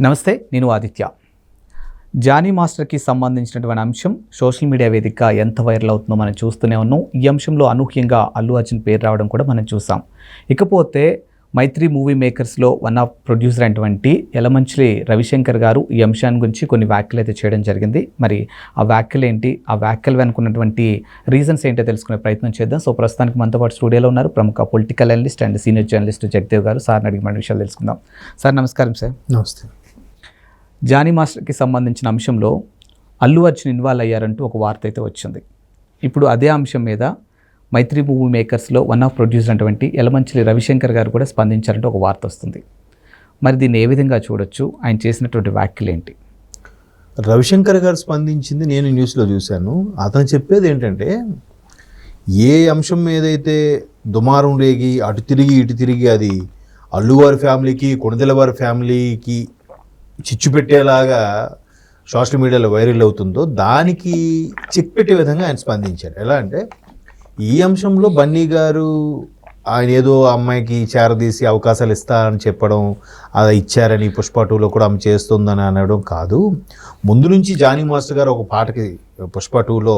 నమస్తే నేను ఆదిత్య. జానీ మాస్టర్కి సంబంధించినటువంటి అంశం సోషల్ మీడియా వేదిక ఎంత వైరల్ అవుతుందో మనం చూస్తూనే ఉన్నాం. ఈ అంశంలో అనూహ్యంగా అల్లు అర్జున్ పేరు రావడం కూడా మనం చూసాం. ఇకపోతే మైత్రి మూవీ మేకర్స్లో వన్ ఆఫ్ ప్రొడ్యూసర్ అయినటువంటి యలమంచిలి రవిశంకర్ గారు ఈ అంశాన్ని గురించి కొన్ని వ్యాఖ్యలు అయితే చేయడం జరిగింది. మరి ఆ వ్యాఖ్యలు ఏంటి? ఆ వ్యాఖ్యలు వెనుకున్నటువంటి రీజన్స్ ఏంటో తెలుసుకునే ప్రయత్నం చేద్దాం. సో ప్రస్తుతానికి మనతో పాటు స్టూడియోలో ఉన్నారు ప్రముఖ political analyst and senior journalist Jagadev garu. సార్ని అడిగి మన విషయాలు తెలుసుకుందాం. సార్ నమస్కారం సార్. నమస్తే. జానీ మాస్టర్కి సంబంధించిన అంశంలో అల్లు అర్జున్ ఇన్వాల్వ్ అయ్యారంటూ ఒక వార్త అయితే వచ్చింది. ఇప్పుడు అదే అంశం మీద మైత్రి మూవీ మేకర్స్లో వన్ ఆఫ్ ప్రొడ్యూసర్ అటువంటి యలమంచిలి రవిశంకర్ గారు కూడా స్పందించారంటూ ఒక వార్త వస్తుంది. మరి దీన్ని ఏ విధంగా చూడొచ్చు? ఆయన చేసినటువంటి వ్యాఖ్యలు ఏంటి? రవిశంకర్ గారు స్పందించింది నేను న్యూస్లో చూశాను. అతను చెప్పేది ఏంటంటే ఏ అంశం మీదైతే దుమారం రేగి అటు తిరిగి ఇటు తిరిగి అది అల్లువారి ఫ్యామిలీకి కొణిదెల వారి ఫ్యామిలీకి చిచ్చు పెట్టేలాగా సోషల్ మీడియాలో వైరల్ అవుతుందో దానికి చెక్ పెట్టే విధంగా ఆయన స్పందించారు. ఎలా అంటే ఈ అంశంలో బన్నీ గారు ఆయన ఏదో అమ్మాయికి చేరదీసి అవకాశాలు ఇస్తా అని చెప్పడం అది ఇచ్చారని పుష్ప టూలో కూడా ఆమె చేస్తుందని అనడం కాదు. ముందు నుంచి జానీ మాస్టర్ గారు ఒక పాటకి పుష్ప టూలో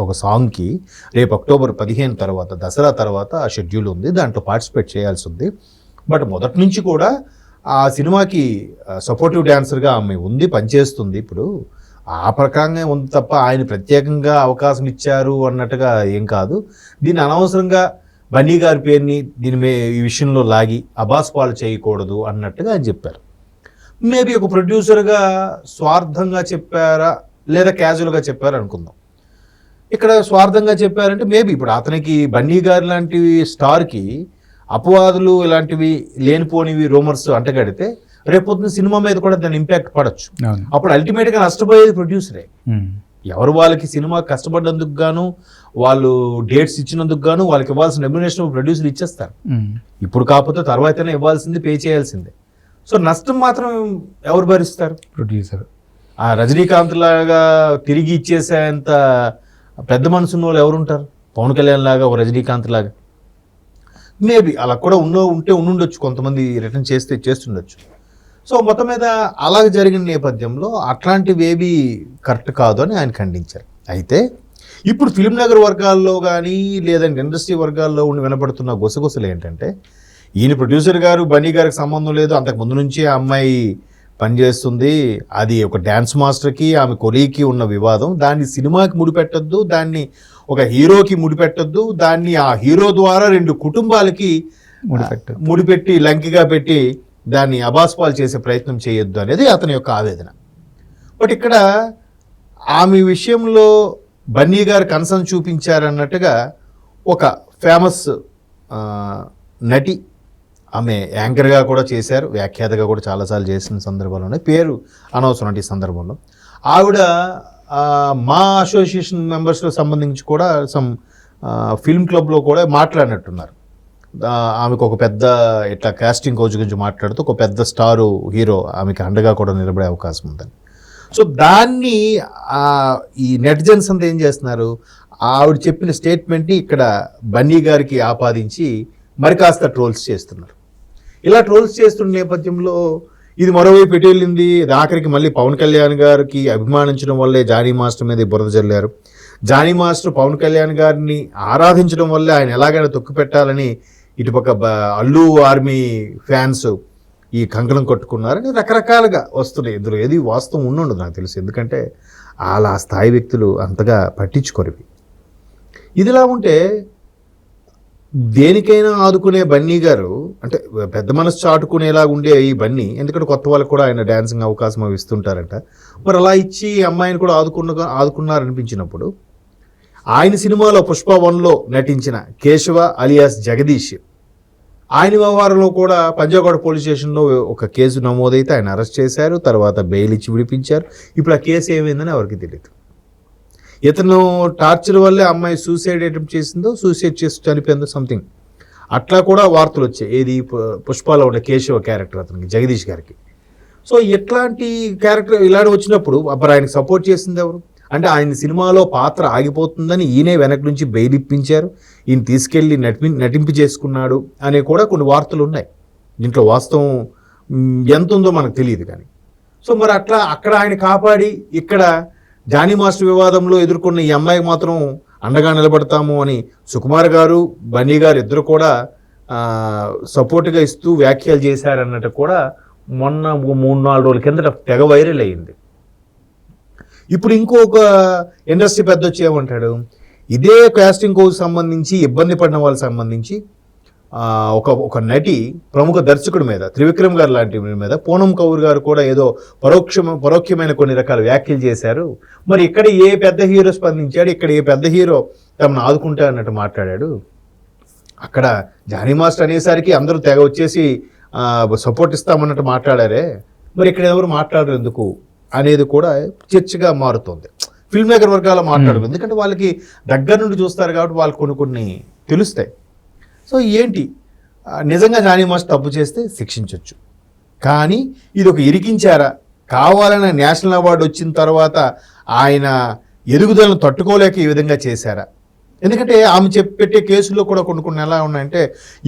ఒక సాంగ్కి రేపు అక్టోబర్ పదిహేను తర్వాత దసరా తర్వాత ఆ షెడ్యూల్ ఉంది దాంట్లో పార్టిసిపేట్ చేయాల్సి ఉంది. బట్ మొదటి నుంచి కూడా ఆ సినిమాకి సపోర్టివ్ డ్యాన్సర్గా ఆమె ఉంది పనిచేస్తుంది. ఇప్పుడు ఆ ప్రకారంగా ఉంది తప్ప ఆయన ప్రత్యేకంగా అవకాశం ఇచ్చారు అన్నట్టుగా ఏం కాదు. దీన్ని అనవసరంగా బన్నీ గారి పేరుని దీని మే ఈ విషయంలో లాగి అబాస్ పాలు చేయకూడదు అన్నట్టుగా ఆయన చెప్పారు. మేబీ ఒక ప్రొడ్యూసర్గా స్వార్థంగా చెప్పారా లేదా క్యాజువల్గా చెప్పారా అనుకుందాం. ఇక్కడ స్వార్థంగా చెప్పారంటే మేబీ ఇప్పుడు అతనికి బన్నీ గారి లాంటి స్టార్కి అపవాదులు ఇలాంటివి లేనిపోనివి రూమర్స్ అంటగడితే రేపొద్దున సినిమా మీద కూడా దాని ఇంపాక్ట్ పడచ్చు. అప్పుడు అల్టిమేట్గా నష్టపోయేది ప్రొడ్యూసరే ఎవరు వాళ్ళకి సినిమా కష్టపడ్డందుకు గాను వాళ్ళు డేట్స్ ఇచ్చినందుకు గాను వాళ్ళకి ఇవ్వాల్సిన రెమ్యునేషన్ ప్రొడ్యూసర్ ఇచ్చేస్తారు. ఇప్పుడు కాకపోతే తర్వాతనే ఇవ్వాల్సింది పే చేయాల్సిందే. సో నష్టం మాత్రం ఎవరు భరిస్తారు? ప్రొడ్యూసర్ ఆ రజనీకాంత్ లాగా తిరిగి ఇచ్చేసేంత పెద్ద మనసున్న వాళ్ళు ఎవరు ఉంటారు పవన్ కళ్యాణ్ లాగా ఒక రజనీకాంత్ లాగా. మేబీ అలా కూడా ఉన్న ఉంటే ఉండుండొచ్చు కొంతమంది రిటర్న్ చేస్తే చేస్తుండొచ్చు. సో మొత్తం మీద అలాగ జరిగిన నేపథ్యంలో అట్లాంటివి కరెక్ట్ కాదు అని ఆయన ఖండించారు. అయితే ఇప్పుడు ఫిలిం నగర్ వర్గాల్లో కానీ లేదంటే ఇండస్ట్రీ వర్గాల్లో ఉండి వినపడుతున్న గుసగుసలు ఏంటంటే ఈయన ప్రొడ్యూసర్ గారు బన్నీ గారికి సంబంధం లేదు. అంతకు ముందు నుంచి ఆ అమ్మాయి పనిచేస్తుంది. అది ఒక డ్యాన్స్ మాస్టర్కి ఆమె కొలీకి ఉన్న వివాదం. దాన్ని సినిమాకి ముడిపెట్టద్దు దాన్ని ఒక హీరోకి ముడిపెట్టద్దు దాన్ని ఆ హీరో ద్వారా రెండు కుటుంబాలకి ముడిపెట్టు. లంకిగా పెట్టి దాన్ని అబాస్పాలు చేసే ప్రయత్నం చేయొద్దు అనేది అతని యొక్క ఆవేదన. బట్ ఇక్కడ ఆమె విషయంలో బన్నీ గారు కన్సర్న్ చూపించారన్నట్టుగా ఒక ఫేమస్ నటి ఆమె యాంకర్గా కూడా చేశారు వ్యాఖ్యాతగా కూడా చాలాసార్లు చేసిన సందర్భాలు పేరు అనవసరం అంటే ఈ సందర్భంలో. ఆవిడ మా అసోసియేషన్ మెంబర్స్కి సంబంధించి కూడా సమ్ ఫిల్మ్ క్లబ్లో కూడా మాట్లాడినట్టున్నారు. ఆమెకు ఒక పెద్ద ఇట్లా కాస్టింగ్ కోచ్ గురించి మాట్లాడుతూ ఒక పెద్ద స్టారు హీరో ఆమెకి అండగా కూడా నిలబడే అవకాశం ఉందని. సో దాన్ని ఈ నెటిజన్స్ అంతా ఏం చేస్తున్నారు? ఆవిడ చెప్పిన స్టేట్మెంట్ని ఇక్కడ బన్నీ గారికి ఆపాదించి మరి కాస్త ట్రోల్స్ చేస్తున్నారు. ఇలా ట్రోల్స్ చేస్తున్న నేపథ్యంలో ఇది మరోవైపు ఎటు వెళ్ళింది. ఆఖరికి మళ్ళీ పవన్ కళ్యాణ్ గారికి అభిమానించడం వల్లే జానీ మాస్టర్ మీద బురద జల్లారు. జానీ మాస్టర్ పవన్ కళ్యాణ్ గారిని ఆరాధించడం వల్లే ఆయన ఎలాగైనా తొక్కు పెట్టాలని ఇటుపక్క అల్లు ఆర్మీ ఫ్యాన్స్ ఈ కంకణం కొట్టుకున్నారని రకరకాలుగా వస్తున్నాయి. ఇందులో ఏది వాస్తవం ఉండుండదు నాకు తెలుసు. ఎందుకంటే అలా స్థాయి వ్యక్తులు అంతగా పట్టించుకోరివి ఇదిలా ఉంటే దేనికైనా ఆదుకునే బన్నీ గారు అంటే పెద్ద మనసు చాటుకునేలా ఉండే ఈ బన్నీ ఎందుకంటే కొత్త వాళ్ళకి కూడా ఆయన డ్యాన్సింగ్ అవకాశం ఇస్తుంటారంట. మరి అలా ఇచ్చి అమ్మాయిని కూడా ఆదుకున్న ఆదుకున్నారనిపించినప్పుడు ఆయన సినిమాలో పుష్ప వన్లో నటించిన కేశవ అలియాస్ జగదీష్ ఆయన వ్యవహారంలో కూడా పంజాగూడ పోలీస్ స్టేషన్లో ఒక కేసు నమోదైతే ఆయన అరెస్ట్ చేశారు తర్వాత బెయిల్ ఇచ్చి విడిపించారు. ఇప్పుడు ఆ కేసు ఏమైందని ఎవరికి తెలియదు ఇతను టార్చర్ వల్లే అమ్మాయి సూసైడ్ అటెంప్ట్ చేసిందో సూసైడ్ చేసి చనిపోయిందో సంథింగ్ అట్లా కూడా వార్తలు వచ్చాయి. ఏది పు- పుష్పలో ఉండే కేశవ క్యారెక్టర్ అతనికి జగదీష్ గారికి. సో ఇట్లాంటి క్యారెక్టర్ ఇలాంటి వచ్చినప్పుడు అప్పుడు ఆయనకు సపోర్ట్ చేసింది ఎవరు? అంటే ఆయన సినిమాలో పాత్ర ఆగిపోతుందని ఈయనే వెనక నుంచి బెయిల్ ఇప్పించారు. ఈయన తీసుకెళ్ళి నటిపి నటింపు చేసుకున్నాడు అనే కూడా కొన్ని వార్తలు ఉన్నాయి. దీంట్లో వాస్తవం ఎంత ఉందో మనకు తెలియదు కానీ. సో మరి అట్లా అక్కడ ఆయన కాపాడి ఇక్కడ జానీ మాస్టర్ వివాదంలో ఎదుర్కొన్న ఈ అమ్మాయికి మాత్రం అండగా నిలబడతాము అని సుకుమార్ గారు బన్నీ గారు ఇద్దరు కూడా సపోర్ట్గా ఇస్తూ వ్యాఖ్యలు చేశారన్నట్టు కూడా మొన్న మూడు నాలుగు రోజుల కిందట తెగ వైరల్ అయింది. ఇప్పుడు ఇంకొక ఇండస్ట్రీ పెద్ద వచ్చి ఏమంటాడు ఇదే కాస్టింగ్ కోచ్ సంబంధించి ఇబ్బంది పడిన వాళ్ళకి సంబంధించి ఒక ఒక నటి ప్రముఖ దర్శకుడి మీద త్రివిక్రమ్ గారు లాంటి మీద పూనం కౌర్ గారు కూడా ఏదో పరోక్ష పరోక్షమైన కొన్ని రకాల వ్యాఖ్యలు చేశారు. మరి ఇక్కడ ఏ పెద్ద హీరో స్పందించాడు? ఇక్కడ ఏ పెద్ద హీరో తమను ఆదుకుంటా అన్నట్టు మాట్లాడాడు. అక్కడ జానీ మాస్టర్ అనేసరికి అందరూ తెగ వచ్చేసి సపోర్ట్ ఇస్తామన్నట్టు మాట్లాడారే. మరి ఇక్కడ ఎవరు మాట్లాడరు ఎందుకు అనేది కూడా చర్చగా మారుతుంది. ఫిల్మ్ మేకర్ వర్గాల మాట్లాడరు. ఎందుకంటే వాళ్ళకి దగ్గర నుండి చూస్తారు కాబట్టి వాళ్ళు కొన్ని కొన్ని తెలుస్తాయి. సో ఏంటి? నిజంగా జానీ మాస్టర్ తప్పు చేస్తే శిక్షించవచ్చు కానీ ఇది ఒక ఇరికించారా? కావాలని నేషనల్ అవార్డు వచ్చిన తర్వాత ఆయన ఎదుగుదలను తట్టుకోలేక ఈ విధంగా చేశారా? ఎందుకంటే ఆమె చెప్పి పెట్టే కేసుల్లో కూడా కొన్ని కొన్ని ఎలా ఉన్నాయంటే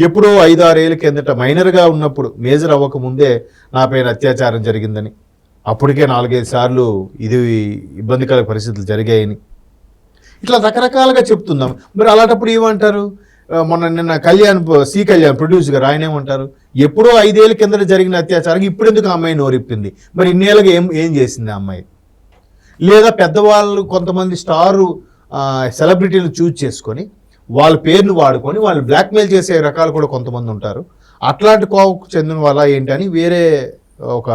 ఎప్పుడో ఐదు ఆరేళ్ళ కిందట మైనర్గా ఉన్నప్పుడు మేజర్ అవ్వక ముందే అత్యాచారం జరిగిందని. అప్పటికే నాలుగైదు సార్లు ఇది ఇబ్బందికర పరిస్థితులు జరిగాయని. ఇట్లా రకరకాలుగా చెప్తున్నాం. మరి అలాంటప్పుడు ఏమంటారు? మొన్న నిన్న కళ్యాణ్ సి కళ్యాణ్ ప్రొడ్యూస్ గారు ఆయన ఏమంటారు? ఎప్పుడో ఐదేళ్ళ కింద జరిగిన అత్యాచారం ఇప్పుడు ఎందుకు ఆ అమ్మాయి నోరిప్పింది మరి ఇన్నేళ్ళగా ఏం ఏం చేసింది ఆ అమ్మాయి? లేదా పెద్దవాళ్ళు కొంతమంది స్టారు సెలబ్రిటీలు చూజ్ చేసుకొని వాళ్ళ పేరును వాడుకొని వాళ్ళు బ్లాక్మెయిల్ చేసే రకాలు కూడా కొంతమంది ఉంటారు. అట్లాంటి కోవకు చెందిన వాళ్ళ ఏంటని వేరే ఒక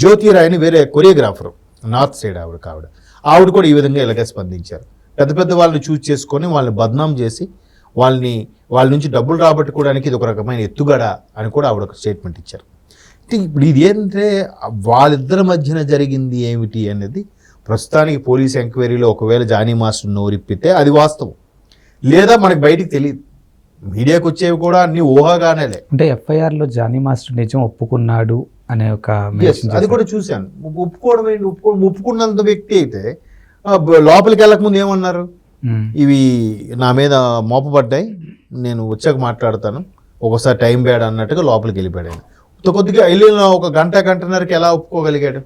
జ్యోతిరాయని వేరే కొరియోగ్రాఫర్ నార్త్ సైడ్ ఆవిడ ఆవిడ ఆవిడ కూడా ఈ విధంగా ఇలాగే స్పందించారు. పెద్ద పెద్ద వాళ్ళని చూజ్ చేసుకొని వాళ్ళని బద్నాం చేసి వాళ్ళని వాళ్ళ నుంచి డబ్బులు రాబట్టుకోవడానికి ఇది ఒక రకమైన ఎత్తుగడ అని కూడా ఆవిడ ఒక స్టేట్మెంట్ ఇచ్చారు. ఇప్పుడు ఇది ఏంటంటే వాళ్ళిద్దరి మధ్యన జరిగింది ఏమిటి అనేది ప్రస్తుతానికి పోలీస్ ఎంక్వైరీలో ఒకవేళ జానీ మాస్టర్ నోరిప్పితే అది వాస్తవం. లేదా మనకి బయటికి తెలియదు. మీడియాకి వచ్చేవి కూడా అన్ని ఊహాగానేలే అంటే ఎఫ్ఐఆర్లో జానీ మాస్టర్ నిజం ఒప్పుకున్నాడు అనే ఒక అది. కూడా చూశాను. ఒప్పుకోవడం ఏంటి? ఒప్పుకో ఒప్పుకున్నంత వ్యక్తి అయితే లోపలికి వెళ్ళక ముందు ఏమన్నారు. Hmm. ఇవి నా మీద మోపబడ్డాయి. నేను వచ్చాక మాట్లాడతాను. ఒకసారి టైం బ్యాడ్ అన్నట్టుగా లోపలికి వెళ్ళిపోయాడు ఆయన. కొద్దిగా వెళ్ళిన ఒక గంట గంటన్నరకి ఎలా ఒప్పుకోగలిగాడు?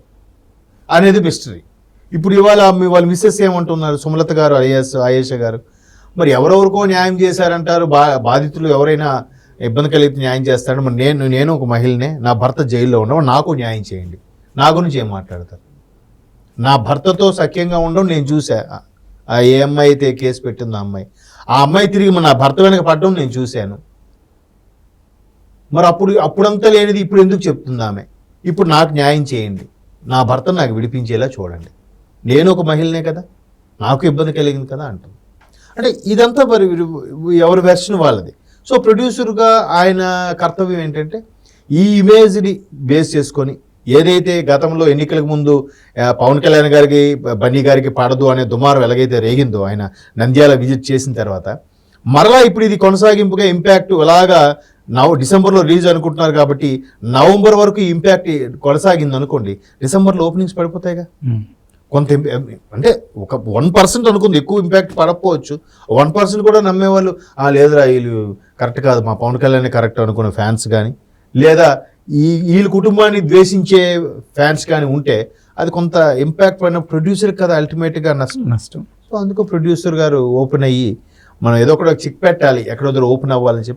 అనేది మిస్టరీ ఇప్పుడు ఇవాళ మీ వాళ్ళ మిస్సెస్ ఏమంటున్నారు? సుమలత గారు ఐఎస్ ఆయేష గారు. మరి ఎవరెవరికో న్యాయం చేశారంటారు? బా బాధితులు ఎవరైనా ఇబ్బంది కలిగితే న్యాయం చేస్తాడు మరి నేను నేను ఒక మహిళనే నా భర్త జైల్లో ఉండవు నాకు న్యాయం చేయండి. నా గురించి ఏం మాట్లాడతారు? నా భర్తతో సఖ్యంగా ఉండడం నేను చూసా ఆ ఏ అమ్మాయి అయితే కేసు పెట్టిందో ఆ అమ్మాయి. ఆ అమ్మాయి తిరిగి మన భర్త వెనక పడడం నేను చూశాను. మరి అప్పుడు అప్పుడంతా లేనిది ఇప్పుడు ఎందుకు చెప్తుంది ఆమె? ఇప్పుడు నాకు న్యాయం చేయండి. నా భర్త నాకు విడిపించేలా చూడండి. నేను ఒక మహిళనే కదా? నాకు ఇబ్బంది కలిగింది కదా అంటుంది. అంటే ఇదంతా మరి ఎవరి వెర్షన్ వాళ్ళది. సో ప్రొడ్యూసర్గా ఆయన కర్తవ్యం ఏంటంటే ఈ ఇమేజ్ని బేస్ చేసుకొని ఏదైతే గతంలో ఎన్నికలకు ముందు పవన్ కళ్యాణ్ గారికి బన్నీ గారికి పడదు అనే దుమారం ఎలాగైతే రేగిందో ఆయన నంద్యాల విజిట్ చేసిన తర్వాత మరలా ఇప్పుడు ఇది కొనసాగింపుగా ఇంపాక్ట్ అలాగా నవ డిసెంబర్లో రిలీజ్ అనుకుంటున్నారు కాబట్టి నవంబర్ వరకు ఈ ఇంపాక్ట్ కొనసాగింది అనుకోండి డిసెంబర్లో ఓపెనింగ్స్ పడిపోతాయిగా. కొంత అంటే ఒక వన్ పర్సెంట్ అనుకుంది ఎక్కువ ఇంపాక్ట్ పడకపోవచ్చు వన్ పర్సెంట్ కూడా నమ్మేవాళ్ళు ఆ లేదురా వీళ్ళు కరెక్ట్ కాదు మా పవన్ కళ్యాణ్ కరెక్ట్ అనుకునే ఫ్యాన్స్ కానీ లేదా ఈ వీళ్ళ కుటుంబాన్ని ద్వేషించే ఫ్యాన్స్ కానీ ఉంటే అది కొంత ఇంపాక్ట్ పడిన ప్రొడ్యూసర్ కదా అల్టిమేట్గా నష్టం. నష్టం. సో అందుకు ప్రొడ్యూసర్ గారు ఓపెన్ అయ్యి మనం ఏదో ఒకటి చిక్ పెట్టాలి ఎక్కడో దగ్గర ఓపెన్ అవ్వాలని చెప్పి